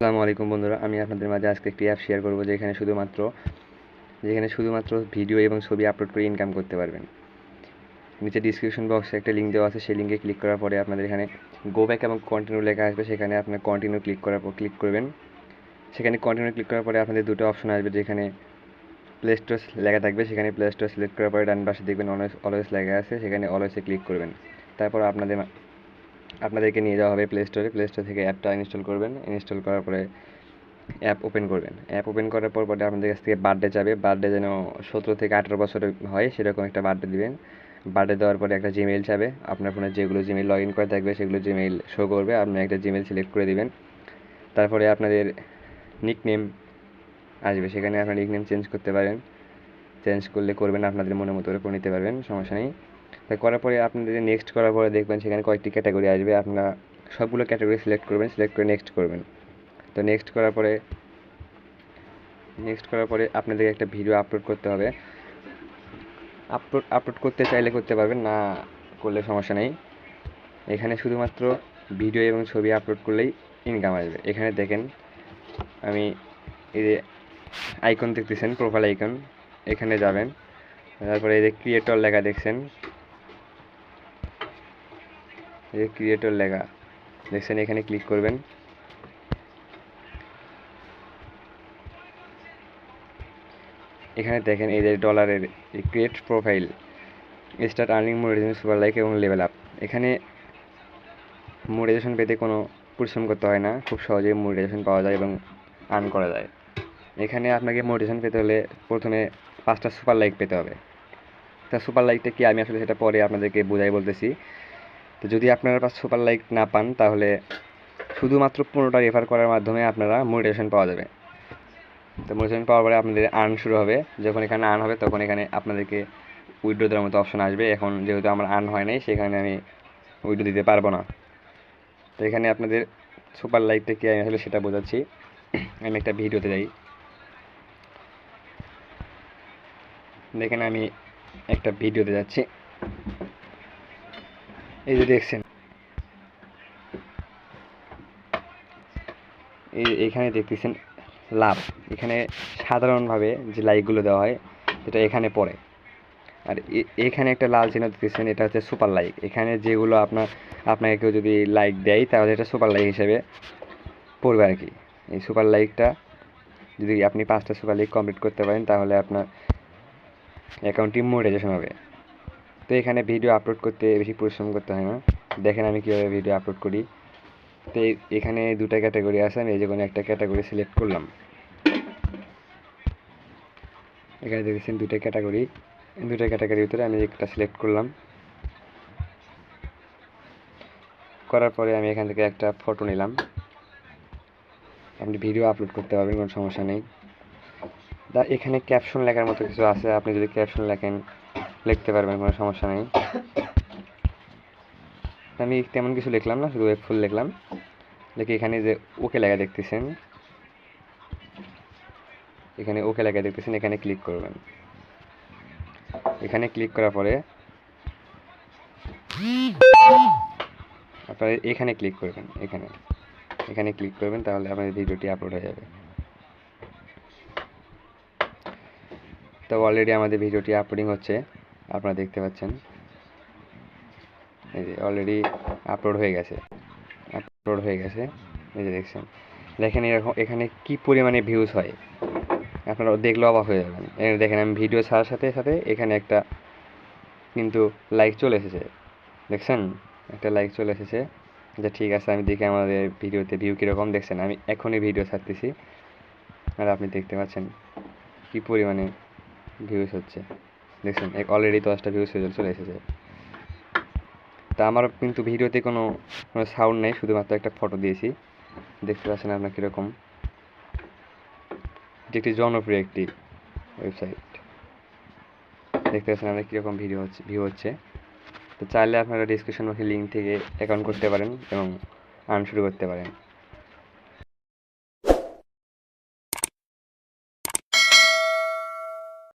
আসসালামু আলাইকুম বন্ধুরা, আমি আপনাদের মাঝে আজকে একটি অ্যাপ শেয়ার করব যেখানে শুধুমাত্র যেখানে শুধুমাত্র ভিডিও এবং ছবি আপলোড করে ইনকাম করতে পারবেন। নিচে ডিসক্রিপশন বক্সে একটা লিঙ্ক দেওয়া আছে, সেই লিঙ্কে ক্লিক করার পরে আপনাদের এখানে গো ব্যাক এবং কন্টিনিউ লেখা আসবে, সেখানে আপনার কন্টিনিউ ক্লিক করার পর ক্লিক করবেন। সেখানে কন্টিনিউ ক্লিক করার পরে আপনাদের দুটো অপশন আসবে, যেখানে প্লে স্টোর লেখা থাকবে, সেখানে প্লে স্টোর সিলেক্ট করার পরে ডান পাশে দেখবেন অলওয়েজ অলওয়েজ লেখা আছে, সেখানে অলওয়েজে ক্লিক করবেন। তারপর আপনাদের আপনাদেরকে নিয়ে যাওয়া হবে প্লে স্টোরে প্লে স্টোর থেকে অ্যাপটা ইনস্টল করবেন। ইনস্টল করার পরে অ্যাপ ওপেন করবেন। অ্যাপ ওপেন করার পর পরে আপনাদের কাছ থেকে বার্থডে যাবে বার্থডে যেন সতেরো থেকে আঠেরো বছরের হয়, সেরকম একটা বার্থডে দিবেন। বার্থডে দেওয়ার পরে একটা জিমেইল চাবে। আপনার ফোনে যেগুলো জিমেইল লগ ইন করা থাকবে, সেগুলো জিমেইল শো করবে। আপনি একটা জিমেইল সিলেক্ট করে দিবেন। তারপরে আপনাদের নিকনেম আসবে। সেখানে আপনার নিকনেম চেঞ্জ করতে পারেন। চেঞ্জ করলে করবেন, আপনাদের মনের মতো করে নিতে পারবেন। সমস্যা নেই। তা করার পরে আপনাদের নেক্সট করার পরে দেখবেন সেখানে কয়েকটি ক্যাটাগরি আসবে। আপনারা সবগুলো ক্যাটাগরি সিলেক্ট করবেন সিলেক্ট করে নেক্সট করবেন। তো নেক্সট করার পরে নেক্সট করার পরে আপনাদের একটা ভিডিও আপলোড করতে হবে। আপলোড আপলোড করতে চাইলে করতে পারবেন, না করলে সমস্যা নেই। এখানে শুধুমাত্র ভিডিও এবং ছবি আপলোড করলেই ইনকাম আসবে। এখানে দেখেন, আমি এই যে আইকন দেখতেছেন প্রোফাইল আইকন এখানে যাবেন। তারপরে এই যে ক্রিয়েটর লেখা দেখছেন এই যে ক্রিয়েটর লেখা। দেখছেন, এখানে ক্লিক করবেন। এখানে দেখেন এই যে ডলারের create profile start earning motivation super like এবং লেভেল আপ এখানে মোটিভেশন পেতে কোনো পরিশ্রম করতে হয় না, খুব সহজেই মোটিভেশন পাওয়া যায় এবং আর্ন করা যায়। এখানে আপনাকে মোটিভেশন পেতে হলে প্রথমে পাঁচটা সুপার লাইক পেতে হবে। তা সুপার লাইকটা কি? আমি আসলে সেটা পরে আপনাদেরকে বোঝাই বলতেছি। তো যদি আপনারা সুপার লাইক না পান, তাহলে শুধুমাত্র পনেরোটা রেফার করার মাধ্যমে আপনারা মোটিভেশন পাওয়া যাবে। তো মোটিভেশন পাওয়ার পরে আপনাদের আর্ন শুরু হবে। যখন এখানে আর্ন হবে, তখন এখানে আপনাদেরকে উইড্রো দেওয়ার মতো অপশন আসবে। এখন যেহেতু আমার আর্ন হয় নাই, সেখানে আমি উইড্রো দিতে পারব না। তো এখানে আপনাদের সুপার লাইকটা কি আমি আসলে সেটা বোঝাচ্ছি। আমি একটা ভিডিওতে যাই। দেখেন আমি একটা ভিডিওতে যাচ্ছি। এই যে দেখছেন। এই এখানে দেখতেছেন লাভ। এখানে সাধারণভাবে যে লাইকগুলো দেওয়া হয় সেটা এখানে পড়ে। আর এখানে একটা লাল চিহ্ন দেখতেছেন, এটা হচ্ছে সুপার লাইক এখানে যেগুলো আপনার, আপনাকে কেউ যদি লাইক দেয়, তাহলে এটা সুপার লাইক হিসেবে পড়বে আর কি। এই সুপার লাইকটা যদি আপনি পাঁচটা সুপার লাইক কমপ্লিট করতে পারেন, তাহলে আপনার অ্যাকাউন্টটি মোনেটাইজেশন হবে। তো এখানে ভিডিও আপলোড করতে বেশি পরিশ্রম করতে হয় না। দেখেন আমি কীভাবে ভিডিও আপলোড করি। তো এখানে দুটা ক্যাটাগরি আছে, আমি এই যে কোনো একটা ক্যাটাগরি সিলেক্ট করলাম। এখানে দেখেছেন দুটো ক্যাটাগরি দুটো ক্যাটাগরির ভিতরে আমি একটা সিলেক্ট করলাম। করার পরে আমি এখান থেকে একটা ফটো নিলাম। আপনি ভিডিও আপলোড করতে পারবেন, কোনো সমস্যা নেই। দা, এখানে ক্যাপশন লেখার মতো কিছু আছে, আপনি যদি ক্যাপশন লেখেন লিখতে পারবেন, কোনো সমস্যা নেই। আমি তেমন কিছু লিখলাম না, শুধু এক ফুল লিখলাম। দেখি এখানে যে ওকে লেখা দেখতেছেন। এখানে ওকে লেখা দেখতেছেন, এখানে ক্লিক করবেন। এখানে ক্লিক করার পরে আপনারা এখানে ক্লিক করবেন, এখানে। এখানে ক্লিক করবেন, তাহলে আপনাদের ভিডিওটি আপলোড হয়ে যাবে। তো অলরেডি আমাদের ভিডিওটি আপলোডিং হচ্ছে। আপনারা দেখতে পাচ্ছেন। এই যে অলরেডি আপলোড হয়ে গেছে। আপলোড হয়ে গেছে। এই যে দেখছেন। দেখেন এরকম এখানে কি পরিমাণে ভিউজ হয়। আপনারা দেখলে অবাক হয়ে যাবেন। এখানে দেখেন আমি ভিডিও ছাড়ার সাথে সাথে এখানে একটা কিন্তু লাইক চলে এসেছে। দেখছেন? একটা লাইক চলে এসেছে। আচ্ছা ঠিক আছে, আমি দেখি আমাদের ভিডিওতে ভিউ কীরকম। দেখছেন, আমি এখনই ভিডিও ছাড়তেছি। আর আপনি দেখতে পাচ্ছেন কী পরিমাণে ভিউজ হচ্ছে। দেখছেন, এক অলরেডি দশটা ভিউজ চলে এসেছে। তা আমার কিন্তু ভিডিওতে কোনো কোনো সাউন্ড নেই, শুধুমাত্র একটা ফটো দিয়েছি। দেখতে পাচ্ছেন আপনার কীরকম। এটি একটি জনপ্রিয় একটি ওয়েবসাইট দেখতে পাচ্ছেন আপনার কীরকম ভিডিও হচ্ছে ভিউ হচ্ছে। তো চাইলে আপনারা ডিসক্রিপশন বক্সে লিঙ্ক থেকে অ্যাকাউন্ট করতে পারেন এবং আর্ন শুরু করতে পারেন।